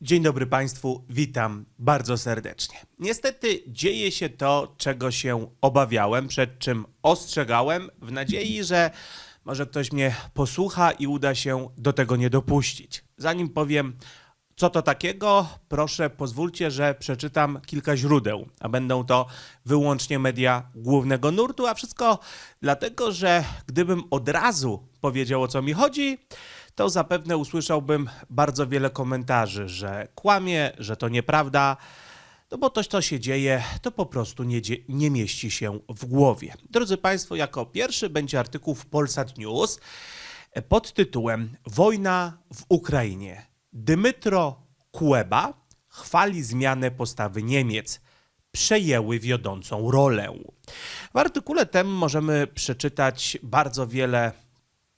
Dzień dobry Państwu, witam bardzo serdecznie. Niestety dzieje się to, czego się obawiałem, przed czym ostrzegałem, w nadziei, że może ktoś mnie posłucha i uda się do tego nie dopuścić. Zanim powiem, co to takiego, proszę pozwólcie, że przeczytam kilka źródeł, a będą to wyłącznie media głównego nurtu, a wszystko dlatego, że gdybym od razu powiedział o co mi chodzi, to zapewne usłyszałbym bardzo wiele komentarzy, że kłamie, że to nieprawda, no bo to, co się dzieje, to po prostu nie, nie mieści się w głowie. Drodzy Państwo, jako pierwszy będzie artykuł w Polsat News pod tytułem Wojna w Ukrainie. Dmytro Kuleba chwali zmianę postawy Niemiec. Przejęły wiodącą rolę. W artykule tym możemy przeczytać bardzo wiele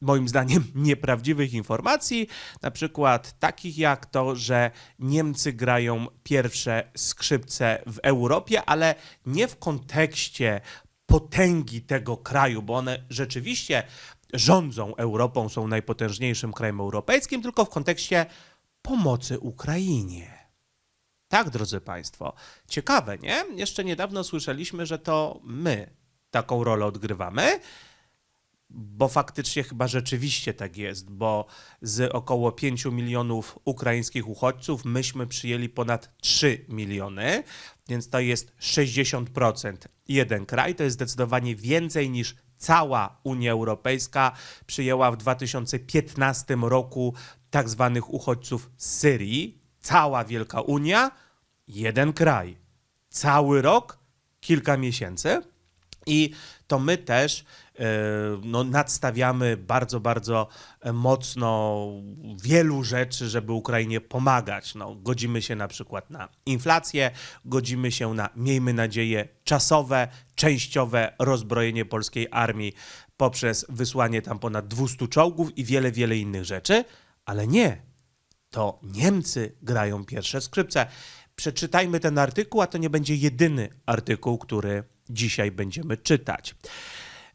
moim zdaniem nieprawdziwych informacji, na przykład takich jak to, że Niemcy grają pierwsze skrzypce w Europie, ale nie w kontekście potęgi tego kraju, bo one rzeczywiście rządzą Europą, są najpotężniejszym krajem europejskim, tylko w kontekście pomocy Ukrainie. Tak, drodzy Państwo. Ciekawe, nie? Jeszcze niedawno słyszeliśmy, że to my taką rolę odgrywamy. Bo faktycznie chyba rzeczywiście tak jest, bo z około 5 milionów ukraińskich uchodźców myśmy przyjęli ponad 3 miliony, więc to jest 60% jeden kraj, to jest zdecydowanie więcej niż cała Unia Europejska przyjęła w 2015 roku tak zwanych uchodźców z Syrii. Cała Wielka Unia, jeden kraj. Cały rok, kilka miesięcy. I to my też e, no, nadstawiamy bardzo, bardzo mocno wielu rzeczy, żeby Ukrainie pomagać. No, godzimy się na przykład na inflację, godzimy się na, miejmy nadzieję, czasowe, częściowe rozbrojenie polskiej armii poprzez wysłanie tam ponad 200 czołgów i wiele, wiele innych rzeczy, ale nie. To Niemcy grają pierwsze skrzypce. Przeczytajmy ten artykuł, a to nie będzie jedyny artykuł, który dzisiaj będziemy czytać.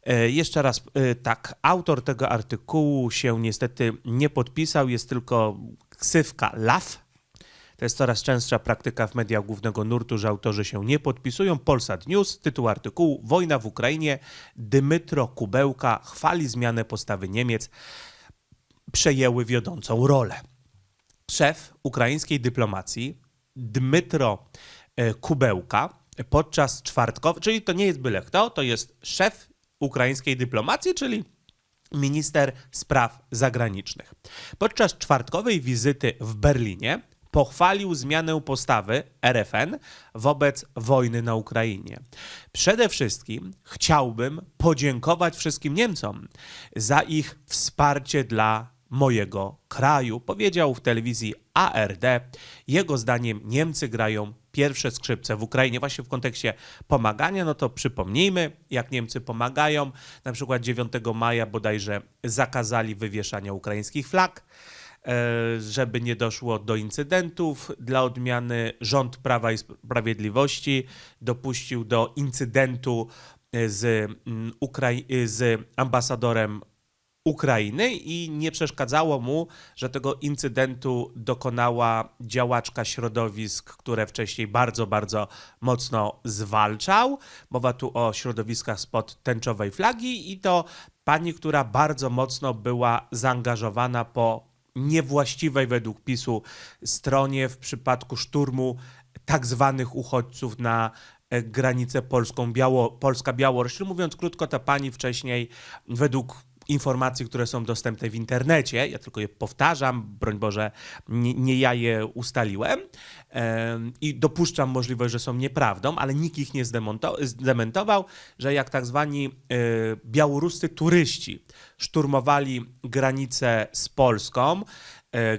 E, Jeszcze raz, e, tak, autor tego artykułu się niestety nie podpisał, jest tylko ksywka LAF. To jest coraz częstsza praktyka w mediach głównego nurtu, że autorzy się nie podpisują. Polsat News, tytuł artykułu Wojna w Ukrainie, Dmytro Kubełka chwali zmianę postawy Niemiec, przejęły wiodącą rolę. Szef ukraińskiej dyplomacji Dmytro e, Kubełka podczas czwartkowej, czyli to nie jest byle kto, to jest szef ukraińskiej dyplomacji, czyli minister spraw zagranicznych. Podczas czwartkowej wizyty w Berlinie pochwalił zmianę postawy RFN wobec wojny na Ukrainie. Przede wszystkim chciałbym podziękować wszystkim Niemcom za ich wsparcie dla mojego kraju, powiedział w telewizji ARD. Jego zdaniem Niemcy grają pierwsze skrzypce w Ukrainie właśnie w kontekście pomagania, no to przypomnijmy, jak Niemcy pomagają. Na przykład 9 maja bodajże zakazali wywieszania ukraińskich flag, e, żeby nie doszło do incydentów. Dla odmiany rząd Prawa i Sprawiedliwości dopuścił do incydentu e, z, mm, z ambasadorem Ukrainy i nie przeszkadzało mu, że tego incydentu dokonała działaczka środowisk, które wcześniej bardzo, bardzo mocno zwalczał. Mowa tu o środowiskach spod tęczowej flagi i to pani, która bardzo mocno była zaangażowana po niewłaściwej według PiSu stronie w przypadku szturmu tak zwanych uchodźców na e, granicę polską, Biało, Polska-Białoruś. Mówiąc krótko, ta pani wcześniej według informacji, które są dostępne w internecie, ja tylko je powtarzam, broń Boże, nie, nie ja je ustaliłem. Em, i dopuszczam możliwość, że są nieprawdą, ale nikt ich nie zdementował, że jak tak zwani e, białoruscy turyści szturmowali granicę z Polską,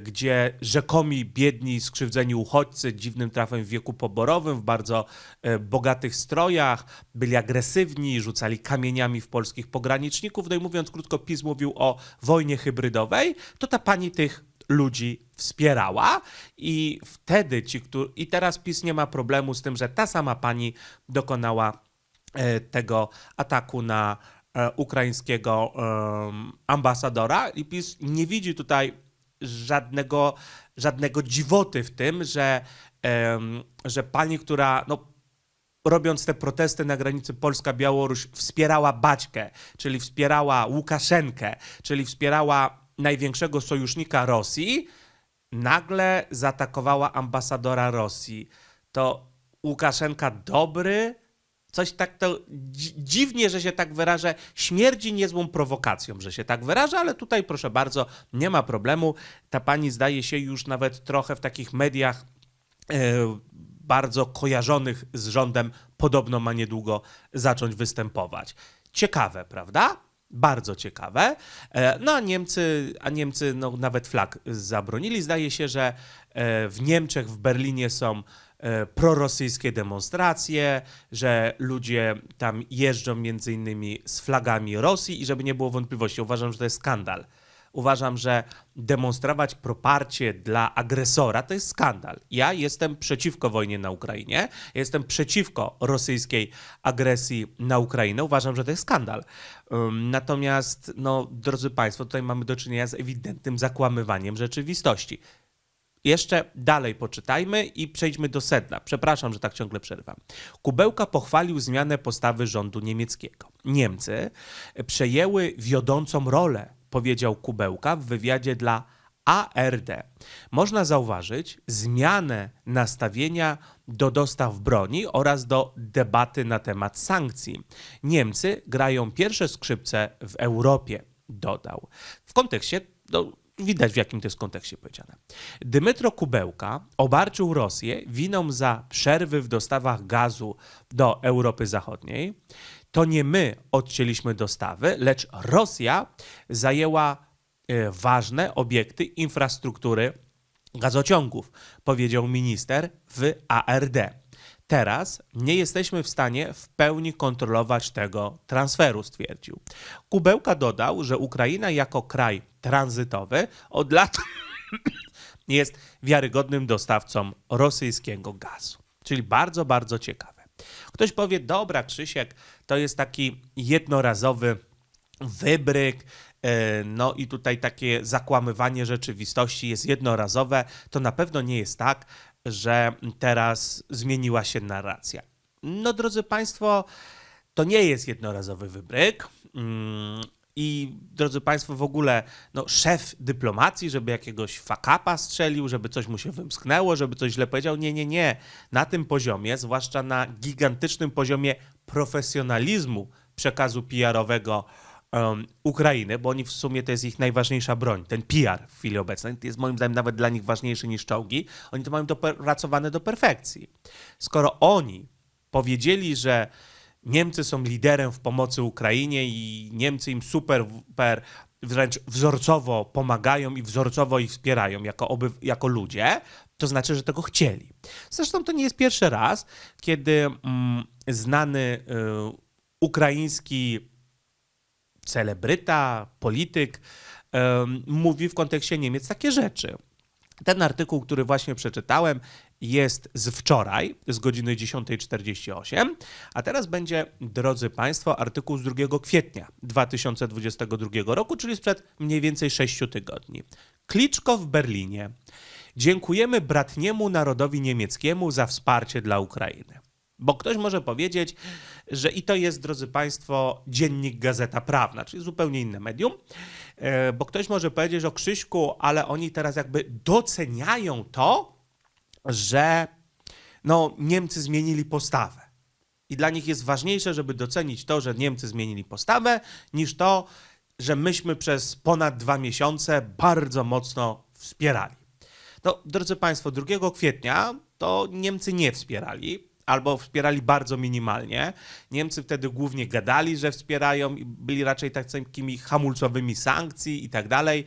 gdzie rzekomi biedni, skrzywdzeni uchodźcy dziwnym trafem w wieku poborowym, w bardzo e, bogatych strojach, byli agresywni, rzucali kamieniami w polskich pograniczników. No i mówiąc krótko, PiS mówił o wojnie hybrydowej, to ta pani tych ludzi wspierała i wtedy ci, którzy... I teraz PiS nie ma problemu z tym, że ta sama pani dokonała e, tego ataku na e, ukraińskiego ambasadora i PiS nie widzi tutaj żadnego, żadnego dziwoty w tym, że, że pani, która no, robiąc te protesty na granicy Polska-Białoruś, wspierała Baćkę, czyli wspierała Łukaszenkę, czyli wspierała największego sojusznika Rosji, nagle zaatakowała ambasadora Rosji. To Łukaszenka dobry, coś tak to dzi- dziwnie, że się tak wyrażę, śmierdzi niezłą prowokacją, że się tak wyraża, ale tutaj proszę bardzo, nie ma problemu. Ta pani zdaje się już nawet trochę w takich mediach e, bardzo kojarzonych z rządem podobno ma niedługo zacząć występować. Ciekawe, prawda? Bardzo ciekawe. E, No a Niemcy, a Niemcy no, nawet flag zabronili. Zdaje się, że e, w Niemczech, w Berlinie są prorosyjskie demonstracje, że ludzie tam jeżdżą między innymi z flagami Rosji i żeby nie było wątpliwości, uważam, że to jest skandal. Uważam, że demonstrować poparcie dla agresora to jest skandal. Ja jestem przeciwko wojnie na Ukrainie, jestem przeciwko rosyjskiej agresji na Ukrainę. Uważam, że to jest skandal. Natomiast, no, drodzy Państwo, tutaj mamy do czynienia z ewidentnym zakłamywaniem rzeczywistości. Jeszcze dalej poczytajmy i przejdźmy do sedna. Przepraszam, że tak ciągle przerwam. Kubełka pochwalił zmianę postawy rządu niemieckiego. Niemcy przejęły wiodącą rolę, powiedział Kubełka w wywiadzie dla ARD. Można zauważyć zmianę nastawienia do dostaw broni oraz do debaty na temat sankcji. Niemcy grają pierwsze skrzypce w Europie, dodał. W kontekście, no, widać w jakim to jest kontekście powiedziane. Dymitro Kubełka obarczył Rosję winą za przerwy w dostawach gazu do Europy Zachodniej. To nie my odcięliśmy dostawy, lecz Rosja zajęła e, ważne obiekty infrastruktury gazociągów, powiedział minister w ARD. Teraz nie jesteśmy w stanie w pełni kontrolować tego transferu, stwierdził. Kubełka dodał, że Ukraina jako kraj tranzytowy od lat jest wiarygodnym dostawcą rosyjskiego gazu. Czyli bardzo, bardzo ciekawe. Ktoś powie, dobra, Krzysiek, to jest taki jednorazowy wybryk, e, no i tutaj takie zakłamywanie rzeczywistości jest jednorazowe. To na pewno nie jest tak, że teraz zmieniła się narracja. No, drodzy Państwo, to nie jest jednorazowy wybryk. Mm, I drodzy Państwo, w ogóle no, szef dyplomacji, żeby jakiegoś fakapa strzelił, żeby coś mu się wymsknęło, żeby coś źle powiedział. Nie, nie, nie. Na tym poziomie, zwłaszcza na gigantycznym poziomie profesjonalizmu przekazu PR-owego um, bo oni w sumie to jest ich najważniejsza broń, ten PR w chwili obecnej, jest moim zdaniem nawet dla nich ważniejszy niż czołgi. Oni to mają dopracowane do perfekcji. Skoro oni powiedzieli, że Niemcy są liderem w pomocy Ukrainie i Niemcy im super, super wręcz wzorcowo pomagają i wzorcowo ich wspierają jako, oby, jako ludzie, to znaczy, że tego chcieli. Zresztą to nie jest pierwszy raz, kiedy mm, znany y, ukraiński celebryta, polityk mówi w kontekście Niemiec takie rzeczy. Ten artykuł, który właśnie przeczytałem, jest z wczoraj, z godziny 10.48, a teraz będzie, drodzy Państwo, artykuł z 2 kwietnia 2022 roku, czyli sprzed mniej więcej 6 tygodni. Kliczko w Berlinie. Dziękujemy bratniemu narodowi niemieckiemu za wsparcie dla Ukrainy. Bo ktoś może powiedzieć, że i to jest, drodzy Państwo, dziennik Gazeta Prawna, czyli zupełnie inne medium, E, bo ktoś może powiedzieć o Krzyśku, ale oni teraz jakby doceniają to, że no, Niemcy zmienili postawę. I dla nich jest ważniejsze, żeby docenić to, że Niemcy zmienili postawę, niż to, że myśmy przez ponad dwa miesiące bardzo mocno wspierali. No, drodzy Państwo, 2 kwietnia to Niemcy nie wspierali, albo wspierali bardzo minimalnie. Niemcy wtedy głównie gadali, że wspierają i byli raczej takimi hamulcowymi sankcji i tak dalej.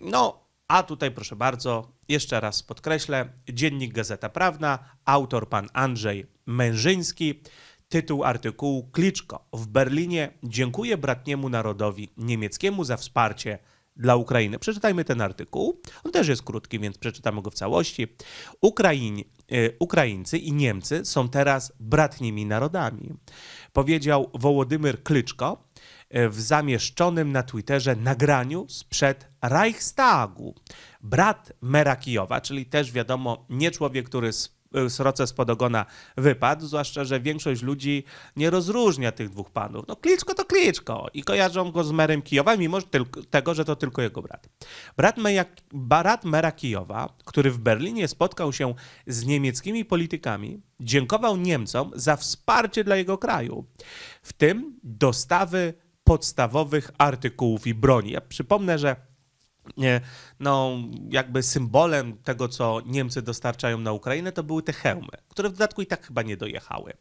No, a tutaj proszę bardzo, jeszcze raz podkreślę, dziennik Gazeta Prawna, autor pan Andrzej Mężyński, tytuł artykułu Kliczko w Berlinie dziękuję bratniemu narodowi niemieckiemu za wsparcie dla Ukrainy. Przeczytajmy ten artykuł. On też jest krótki, więc przeczytamy go w całości. Ukraiń, y, Ukraińcy i Niemcy są teraz bratnimi narodami. Powiedział Wołodymyr Klyczko, e, w zamieszczonym na Twitterze nagraniu sprzed Reichstagu. Brat mera Kijowa, czyli też wiadomo, nie człowiek, który z sroce spod ogona wypadł, zwłaszcza, że większość ludzi nie rozróżnia tych dwóch panów. No Kliczko to Kliczko i kojarzą go z merem Kijowa, mimo tego, że to tylko jego brat. Brat, meja, brat mera Kijowa, który w Berlinie spotkał się z niemieckimi politykami, dziękował Niemcom za wsparcie dla jego kraju, w tym dostawy podstawowych artykułów i broni. Ja przypomnę, że no, jakby symbolem tego, co Niemcy dostarczają na Ukrainę, to były te hełmy, które w dodatku i tak chyba nie dojechały,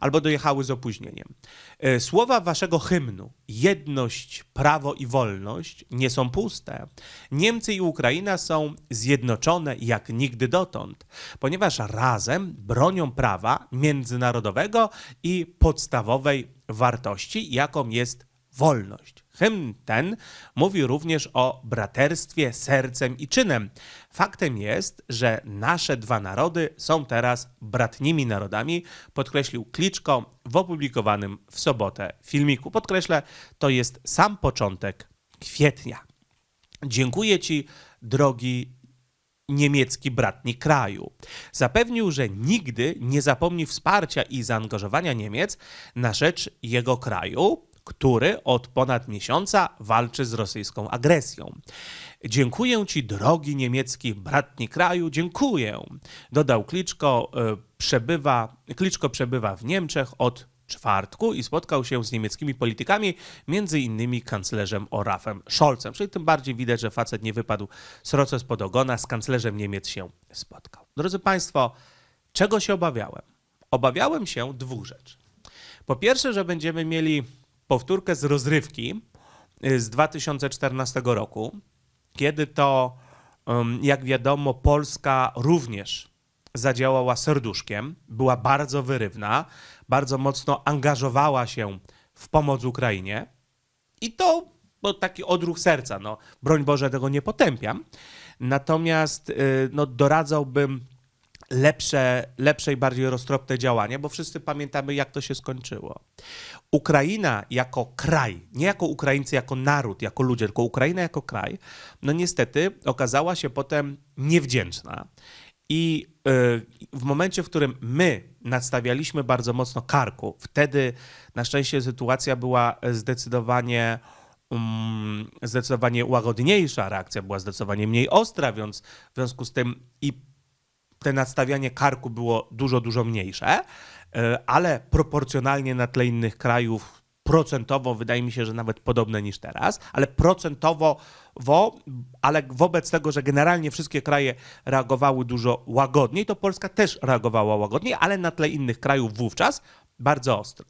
albo dojechały z opóźnieniem. E, Słowa waszego hymnu, jedność, prawo i wolność, nie są puste. Niemcy i Ukraina są zjednoczone jak nigdy dotąd, ponieważ razem bronią prawa międzynarodowego i podstawowej wartości, jaką jest wolność. Hymn ten mówi również o braterstwie sercem i czynem. Faktem jest, że nasze dwa narody są teraz bratnimi narodami, podkreślił Kliczko w opublikowanym w sobotę filmiku. Podkreślę, to jest sam początek kwietnia. Dziękuję Ci, drogi niemiecki bratni kraju. Zapewnił, że nigdy nie zapomni wsparcia i zaangażowania Niemiec na rzecz jego kraju, który od ponad miesiąca walczy z rosyjską agresją. Dziękuję Ci, drogi niemiecki bratni kraju, dziękuję. Dodał Kliczko, e, przebywa, Kliczko przebywa w Niemczech od czwartku i spotkał się z niemieckimi politykami, między innymi kanclerzem Olafem Scholzem. Czyli tym bardziej widać, że facet nie wypadł sroce spod ogona, z kanclerzem Niemiec się spotkał. Drodzy Państwo, czego się obawiałem? Obawiałem się dwóch rzeczy. Po pierwsze, że będziemy mieli powtórkę z rozrywki y, z 2014 roku, kiedy to, jak wiadomo, Polska również zadziałała serduszkiem, była bardzo wyrywna, bardzo mocno angażowała się w pomoc Ukrainie. I to bo taki odruch serca, no broń Boże tego nie potępiam, natomiast y, no, doradzałbym lepsze, lepsze i bardziej roztropne działanie, bo wszyscy pamiętamy, jak to się skończyło. Ukraina jako kraj, nie jako Ukraińcy, jako naród, jako ludzie, tylko Ukraina jako kraj, no niestety okazała się potem niewdzięczna. I y, w momencie, w którym my nadstawialiśmy bardzo mocno karku, wtedy na szczęście sytuacja była zdecydowanie um, zdecydowanie łagodniejsza, reakcja była zdecydowanie mniej ostra, więc w związku z tym i te nadstawianie karku było dużo, dużo mniejsze, e, ale proporcjonalnie na tle innych krajów procentowo wydaje mi się, że nawet podobne niż teraz, ale procentowo, wo, ale wobec tego, że generalnie wszystkie kraje reagowały dużo łagodniej, to Polska też reagowała łagodniej, ale na tle innych krajów wówczas bardzo ostro.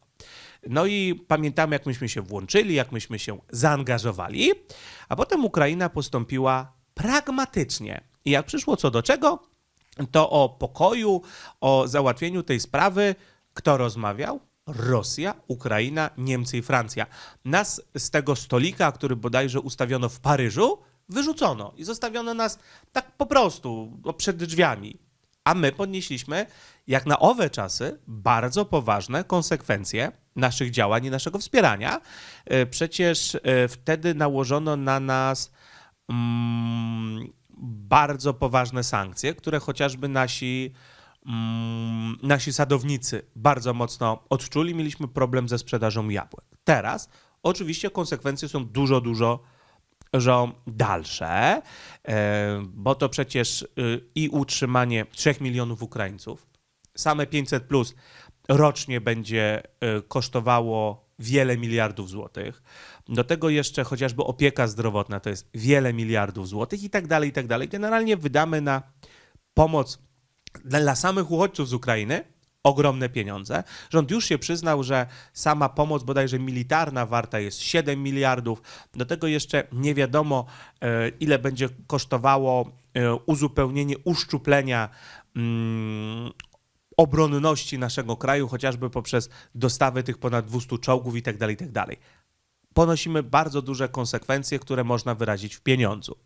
No i pamiętamy, jak myśmy się włączyli, jak myśmy się zaangażowali, a potem Ukraina postąpiła pragmatycznie. I jak przyszło co do czego, to o pokoju, o załatwieniu tej sprawy kto rozmawiał? Rosja, Ukraina, Niemcy i Francja. Nas z tego stolika, który bodajże ustawiono w Paryżu, wyrzucono i zostawiono nas tak po prostu no, przed drzwiami. A my podnieśliśmy, jak na owe czasy, bardzo poważne konsekwencje naszych działań i naszego wspierania. E, Przecież e, wtedy nałożono na nas mm, bardzo poważne sankcje, które chociażby nasi, mm, nasi sadownicy bardzo mocno odczuli. Mieliśmy problem ze sprzedażą jabłek. Teraz oczywiście konsekwencje są dużo, dużo dużo dalsze, e, bo to przecież y, i utrzymanie 3 milionów Ukraińców, same 500 plus rocznie będzie y, kosztowało wiele miliardów złotych. Do tego jeszcze chociażby opieka zdrowotna to jest wiele miliardów złotych i tak dalej, i tak dalej. Generalnie wydamy na pomoc dla, samych uchodźców z Ukrainy ogromne pieniądze. Rząd już się przyznał, że sama pomoc bodajże militarna warta jest 7 miliardów. Do tego jeszcze nie wiadomo, e, ile będzie kosztowało e, uzupełnienie, uszczuplenia mm, obronności naszego kraju, chociażby poprzez dostawę tych ponad 200 czołgów i tak dalej, i tak. Ponosimy bardzo duże konsekwencje, które można wyrazić w pieniądzu.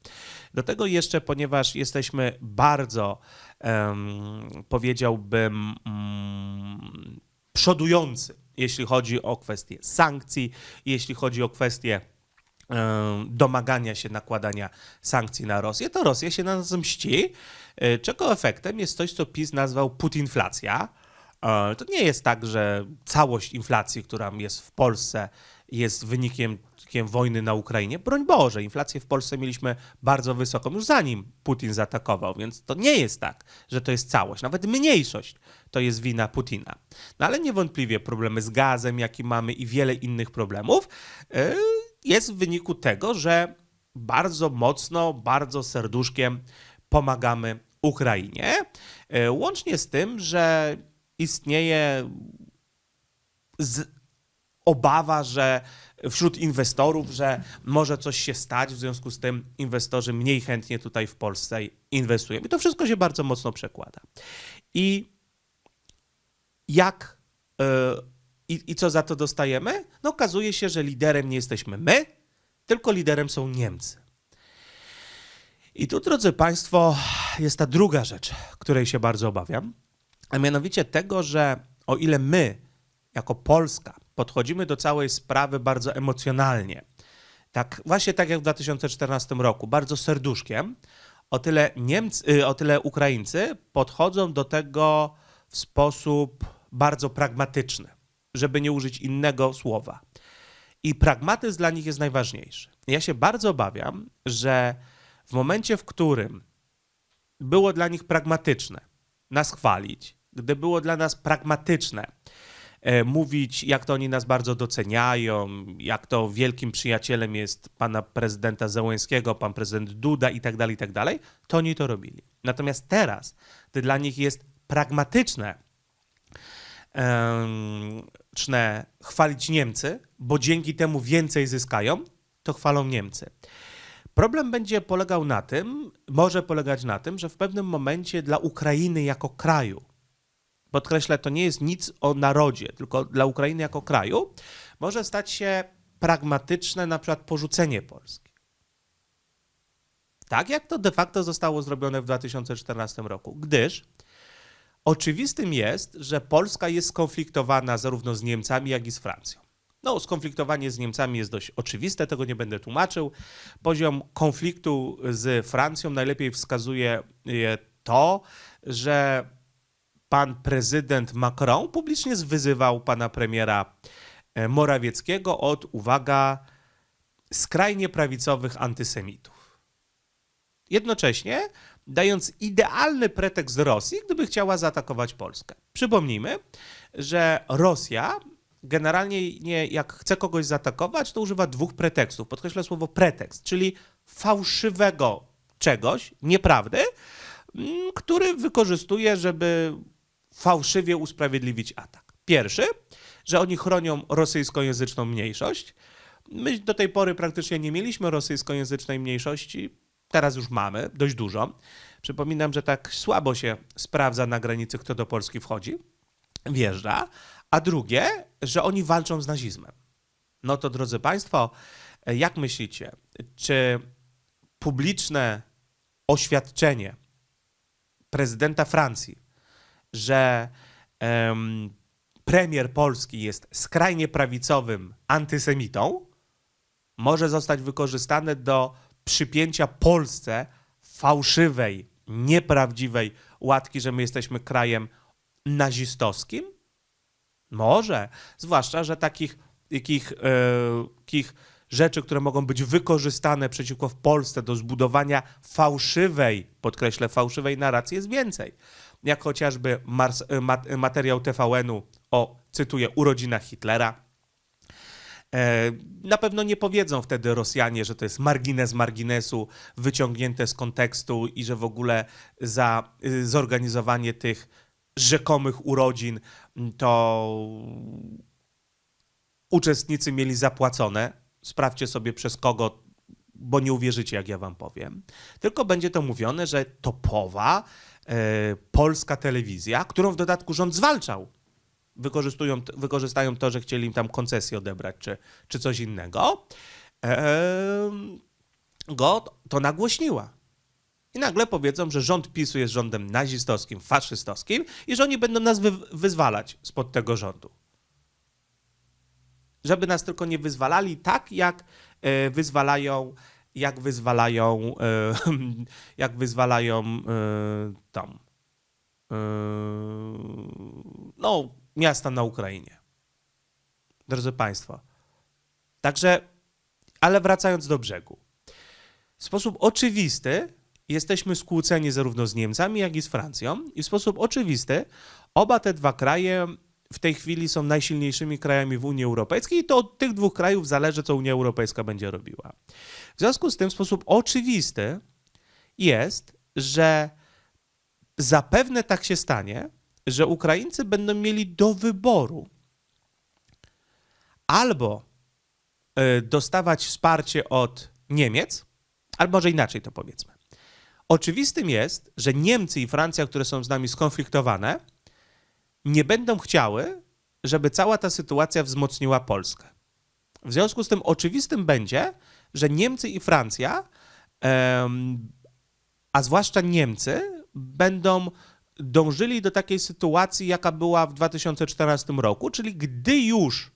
Do tego jeszcze, ponieważ jesteśmy bardzo, em, powiedziałbym, mm, przodujący, jeśli chodzi o kwestie sankcji, jeśli chodzi o kwestie domagania się nakładania sankcji na Rosję, to Rosja się na nas mści, czego efektem jest coś, co PiS nazwał putinflacja. E, To nie jest tak, że całość inflacji, która jest w Polsce, jest wynikiem wojny na Ukrainie. Broń Boże, inflację w Polsce mieliśmy bardzo wysoką już zanim Putin zaatakował, więc to nie jest tak, że to jest całość. Nawet mniejszość to jest wina Putina. No ale niewątpliwie problemy z gazem, jaki mamy i wiele innych problemów, yy, jest w wyniku tego, że bardzo mocno, bardzo serduszkiem pomagamy Ukrainie. Yy, Łącznie z tym, że istnieje obawa, że wśród inwestorów, że może coś się stać, w związku z tym inwestorzy mniej chętnie tutaj w Polsce inwestują. I to wszystko się bardzo mocno przekłada. I jak yy, i, i co za to dostajemy? No okazuje się, że liderem nie jesteśmy my, tylko liderem są Niemcy. I tu, drodzy Państwo, jest ta druga rzecz, której się bardzo obawiam, a mianowicie tego, że o ile my, jako Polska, podchodzimy do całej sprawy bardzo emocjonalnie, tak właśnie tak jak w 2014 roku, bardzo serduszkiem, o tyle, Niemcy, y, o tyle Ukraińcy podchodzą do tego w sposób bardzo pragmatyczny, żeby nie użyć innego słowa. I pragmatyzm dla nich jest najważniejszy. Ja się bardzo obawiam, że w momencie, w którym było dla nich pragmatyczne nas chwalić, gdy było dla nas pragmatyczne e, mówić, jak to oni nas bardzo doceniają, jak to wielkim przyjacielem jest pana prezydenta Zełęskiego, pan prezydent Duda i tak dalej, i tak dalej, to oni to robili. Natomiast teraz, gdy dla nich jest pragmatyczne chwalić Niemcy, bo dzięki temu więcej zyskają, to chwalą Niemcy. Problem będzie polegał na tym, może polegać na tym, że w pewnym momencie dla Ukrainy jako kraju, podkreślę, to nie jest nic o narodzie, tylko dla Ukrainy jako kraju, może stać się pragmatyczne na przykład porzucenie Polski. Tak jak to de facto zostało zrobione w 2014 roku, gdyż oczywistym jest, że Polska jest skonfliktowana zarówno z Niemcami, jak i z Francją. No, skonfliktowanie z Niemcami jest dość oczywiste, tego nie będę tłumaczył. Poziom konfliktu z Francją najlepiej wskazuje e, to, że pan prezydent Macron publicznie zwyzywał pana premiera e, Morawieckiego od, uwaga, skrajnie prawicowych antysemitów. Jednocześnie dając idealny pretekst Rosji, gdyby chciała zaatakować Polskę. Przypomnijmy, że Rosja generalnie nie, jak chce kogoś zaatakować, to używa dwóch pretekstów. Podkreślę słowo pretekst, czyli fałszywego czegoś, nieprawdy, mm, który wykorzystuje, żeby fałszywie usprawiedliwić atak. Pierwszy, że oni chronią rosyjskojęzyczną mniejszość. My do tej pory praktycznie nie mieliśmy rosyjskojęzycznej mniejszości, teraz już mamy dość dużo. Przypominam, że tak słabo się sprawdza na granicy, kto do Polski wchodzi, wjeżdża. A drugie, że oni walczą z nazizmem. No to drodzy Państwo, jak myślicie, czy publiczne oświadczenie prezydenta Francji, że em, premier Polski jest skrajnie prawicowym antysemitą, może zostać wykorzystane do przypięcia Polsce fałszywej, nieprawdziwej łatki, że my jesteśmy krajem nazistowskim? Może, zwłaszcza, że takich, takich, e, takich rzeczy, które mogą być wykorzystane przeciwko w Polsce do zbudowania fałszywej, podkreślę, fałszywej narracji jest więcej. Jak chociażby e, mat, materiał TVN-u o, cytuję, urodzinach Hitlera. E, Na pewno nie powiedzą wtedy Rosjanie, że to jest margines marginesu, wyciągnięte z kontekstu i że w ogóle za zorganizowanie tych rzekomych urodzin to uczestnicy mieli zapłacone. Sprawdźcie sobie przez kogo, bo nie uwierzycie, jak ja wam powiem. Tylko będzie to mówione, że topowa e, polska telewizja, którą w dodatku rząd zwalczał, wykorzystują, wykorzystają to, że chcieli im tam koncesję odebrać, czy, czy coś innego, e, go to nagłośniła. I nagle powiedzą, że rząd PiSu jest rządem nazistowskim, faszystowskim i że oni będą nas wy wyzwalać spod tego rządu. Żeby nas tylko nie wyzwalali tak, jak e, wyzwalają, jak wyzwalają, e, jak wyzwalają e, tam, no, miasta na Ukrainie. Drodzy Państwo. Także, ale wracając do brzegu. W sposób oczywisty jesteśmy skłóceni zarówno z Niemcami, jak i z Francją. I w sposób oczywisty oba te dwa kraje w tej chwili są najsilniejszymi krajami w Unii Europejskiej i to od tych dwóch krajów zależy, co Unia Europejska będzie robiła. W związku z tym w sposób oczywisty jest, że zapewne tak się stanie, że Ukraińcy będą mieli do wyboru albo y, dostawać wsparcie od Niemiec, albo może inaczej to powiedzmy. Oczywistym jest, że Niemcy i Francja, które są z nami skonfliktowane, nie będą chciały, żeby cała ta sytuacja wzmocniła Polskę. W związku z tym oczywistym będzie, że Niemcy i Francja, a zwłaszcza Niemcy, będą dążyli do takiej sytuacji, jaka była w 2014 roku, czyli gdy już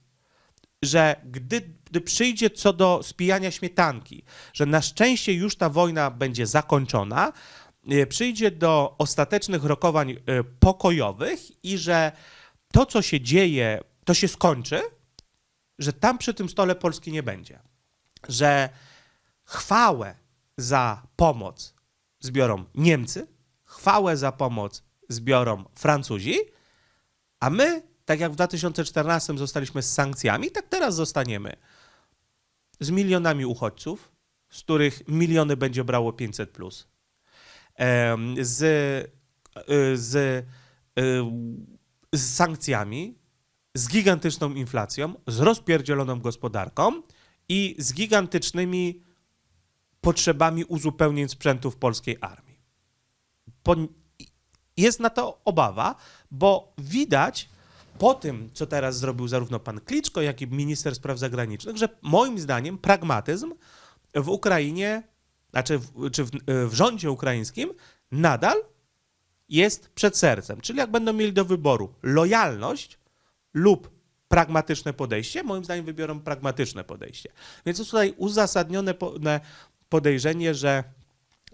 że gdy, gdy przyjdzie co do spijania śmietanki, że na szczęście już ta wojna będzie zakończona, e, przyjdzie do ostatecznych rokowań e, pokojowych i że to, co się dzieje, to się skończy, że tam przy tym stole Polski nie będzie. Że chwałę za pomoc zbiorą Niemcy, chwałę za pomoc zbiorą Francuzi, a my tak jak w 2014 zostaliśmy z sankcjami, tak teraz zostaniemy z milionami uchodźców, z których miliony będzie brało 500, plus, z, y, z, y, z sankcjami, z gigantyczną inflacją, z rozpierdzieloną gospodarką i z gigantycznymi potrzebami uzupełnień sprzętu w polskiej armii. Jest na to obawa, bo widać, po tym, co teraz zrobił zarówno pan Kliczko, jak i minister spraw zagranicznych, że moim zdaniem pragmatyzm w Ukrainie, znaczy w, czy w, w rządzie ukraińskim nadal jest przed sercem. Czyli jak będą mieli do wyboru lojalność lub pragmatyczne podejście, moim zdaniem wybiorą pragmatyczne podejście. Więc jest tutaj uzasadnione podejrzenie, że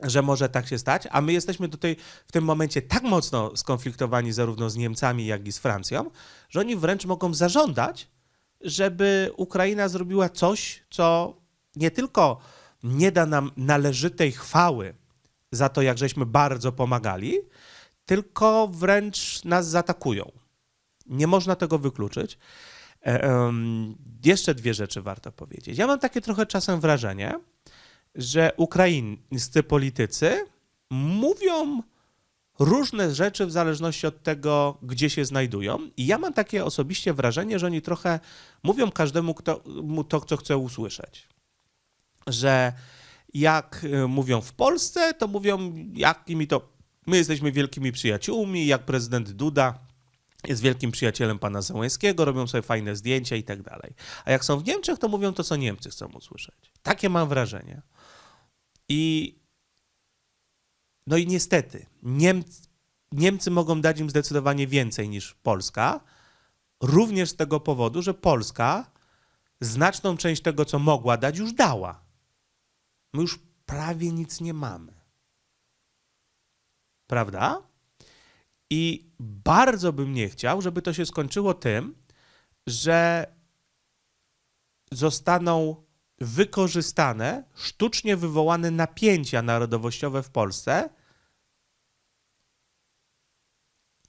że może tak się stać, a my jesteśmy tutaj w tym momencie tak mocno skonfliktowani zarówno z Niemcami, jak i z Francją, że oni wręcz mogą zażądać, żeby Ukraina zrobiła coś, co nie tylko nie da nam należytej chwały za to, jak żeśmy bardzo pomagali, tylko wręcz nas zaatakują. Nie można tego wykluczyć. E, jeszcze dwie rzeczy warto powiedzieć. Ja mam takie trochę czasem wrażenie, że ukraińscy politycy mówią różne rzeczy w zależności od tego, gdzie się znajdują. I ja mam takie osobiście wrażenie, że oni trochę mówią każdemu kto, to, co chce usłyszeć. Że jak y, mówią w Polsce, to mówią, jakimi to my jesteśmy wielkimi przyjaciółmi, jak prezydent Duda jest wielkim przyjacielem pana Załęskiego, robią sobie fajne zdjęcia i tak dalej. A jak są w Niemczech, to mówią to, co Niemcy chcą usłyszeć. Takie mam wrażenie. I no i niestety, Niemcy, Niemcy mogą dać im zdecydowanie więcej niż Polska, również z tego powodu, że Polska znaczną część tego, co mogła dać, już dała. My już prawie nic nie mamy. Prawda? I bardzo bym nie chciał, żeby to się skończyło tym, że zostaną wykorzystane sztucznie wywołane napięcia narodowościowe w Polsce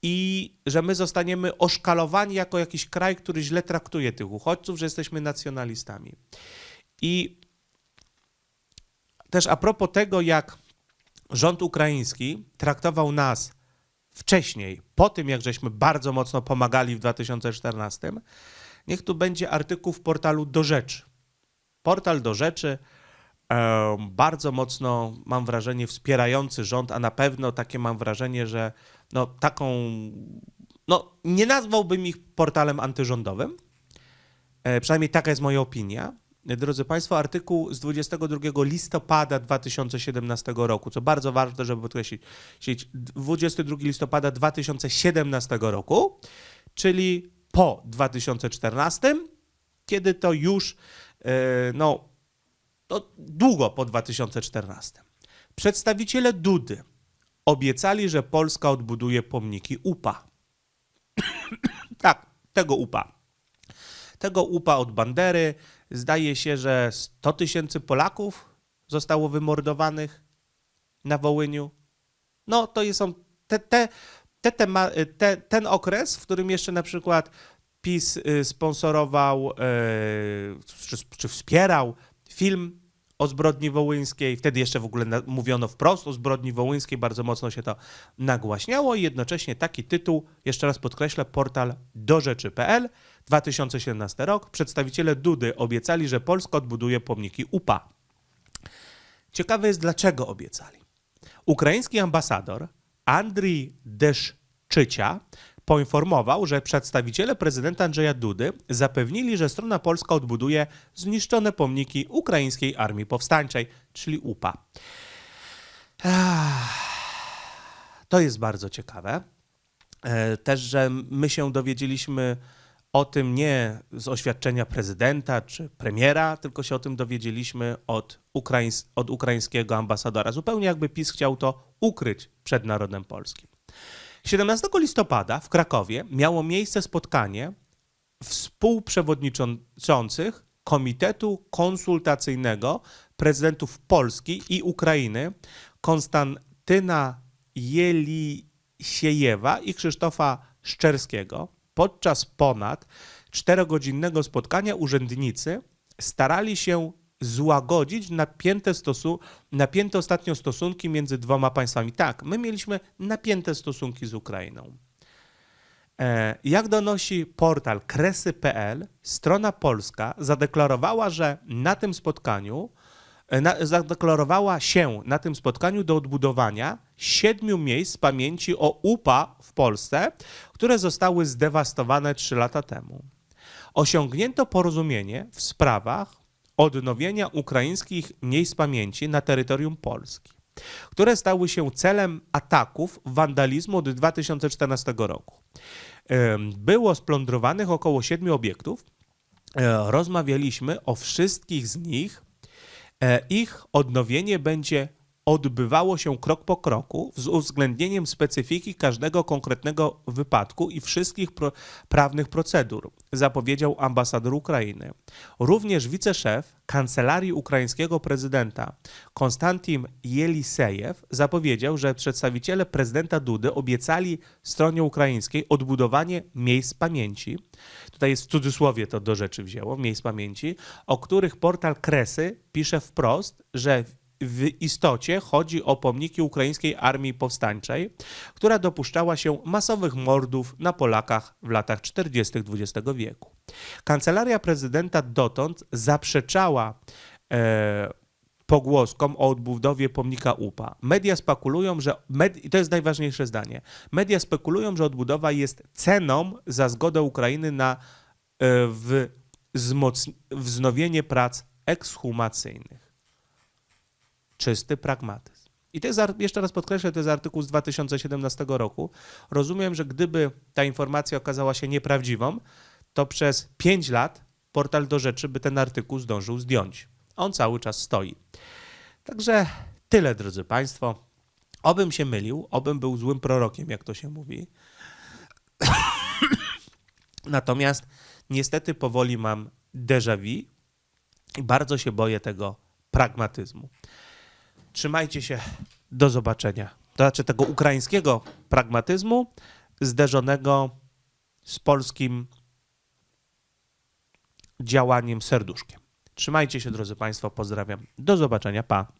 i że my zostaniemy oszkalowani jako jakiś kraj, który źle traktuje tych uchodźców, że jesteśmy nacjonalistami. I też a propos tego, jak rząd ukraiński traktował nas wcześniej, po tym jak żeśmy bardzo mocno pomagali w 2014, niech tu będzie artykuł w portalu Do Rzeczy portal do rzeczy, bardzo mocno, mam wrażenie, wspierający rząd, a na pewno takie mam wrażenie, że no, taką, no, nie nazwałbym ich portalem antyrządowym, e, przynajmniej taka jest moja opinia, drodzy Państwo, artykuł z 22 listopada 2017 roku, co bardzo ważne, żeby podkreślić, 22 listopada 2017 roku, czyli po 2014, kiedy to już, no, to długo po 2014. Przedstawiciele Dudy obiecali, że Polska odbuduje pomniki UPA. tak, tego UPA. Tego UPA od Bandery. Zdaje się, że 100 tysięcy Polaków zostało wymordowanych na Wołyniu. No, to są te, te, te, te, ten okres, w którym jeszcze na przykład PiS y, sponsorował e, czy, czy wspierał film o zbrodni wołyńskiej. Wtedy jeszcze w ogóle mówiono wprost o zbrodni wołyńskiej, bardzo mocno się to nagłaśniało i jednocześnie taki tytuł, jeszcze raz podkreślę, portal dorzeczy.pl, 2017 rok. Przedstawiciele Dudy obiecali, że Polska odbuduje pomniki UPA. Ciekawe jest, dlaczego obiecali. Ukraiński ambasador Andrii Deszczycia poinformował, że przedstawiciele prezydenta Andrzeja Dudy zapewnili, że strona polska odbuduje zniszczone pomniki ukraińskiej armii powstańczej, czyli UPA. To jest bardzo ciekawe. E, Też, że my się dowiedzieliśmy o tym nie z oświadczenia prezydenta czy premiera, tylko się o tym dowiedzieliśmy od, ukraińs- od ukraińskiego ambasadora. Zupełnie jakby PiS chciał to ukryć przed narodem polskim. 17 listopada w Krakowie miało miejsce spotkanie współprzewodniczących Komitetu Konsultacyjnego Prezydentów Polski i Ukrainy Konstantyna Jelisiejewa i Krzysztofa Szczerskiego. Podczas ponad czterogodzinnego spotkania urzędnicy starali się złagodzić napięte, stosu- napięte ostatnio stosunki między dwoma państwami. Tak, my mieliśmy napięte stosunki z Ukrainą. E, Jak donosi portal kresy.pl, strona polska zadeklarowała, że na tym spotkaniu e, na, zadeklarowała się na tym spotkaniu do odbudowania siedmiu miejsc pamięci o UPA w Polsce, które zostały zdewastowane trzy lata temu. Osiągnięto porozumienie w sprawach odnowienia ukraińskich miejsc pamięci na terytorium Polski, które stały się celem ataków wandalizmu od 2014 roku. Było splądrowanych około siedmiu obiektów. E, Rozmawialiśmy o wszystkich z nich. E, Ich odnowienie będzie odbywało się krok po kroku z uwzględnieniem specyfiki każdego konkretnego wypadku i wszystkich pro, prawnych procedur, zapowiedział ambasador Ukrainy. Również wiceszef kancelarii ukraińskiego prezydenta Konstantin Jelisejew zapowiedział, że przedstawiciele prezydenta Dudy obiecali stronie ukraińskiej odbudowanie miejsc pamięci. Tutaj jest w cudzysłowie to do rzeczy wzięło, miejsc pamięci, o których portal Kresy pisze wprost, że w istocie chodzi o pomniki ukraińskiej armii powstańczej, która dopuszczała się masowych mordów na Polakach w latach 40. XX wieku. Kancelaria prezydenta dotąd zaprzeczała e, pogłoskom o odbudowie pomnika UPA. Media spekulują, że med, to jest najważniejsze zdanie. Media spekulują, że odbudowa jest ceną za zgodę Ukrainy na e, w, wznowienie prac ekshumacyjnych czysty pragmatyzm. I to jest, jeszcze raz podkreślę, to jest artykuł z 2017 roku. Rozumiem, że gdyby ta informacja okazała się nieprawdziwą, to przez 5 lat portal do rzeczy by ten artykuł zdążył zdjąć. On cały czas stoi. Także tyle, drodzy Państwo. Obym się mylił, obym był złym prorokiem, jak to się mówi. Natomiast niestety powoli mam déjà vu i bardzo się boję tego pragmatyzmu. Trzymajcie się. Do zobaczenia. To znaczy tego ukraińskiego pragmatyzmu zderzonego z polskim działaniem serduszkiem. Trzymajcie się, drodzy Państwo. Pozdrawiam. Do zobaczenia. Pa.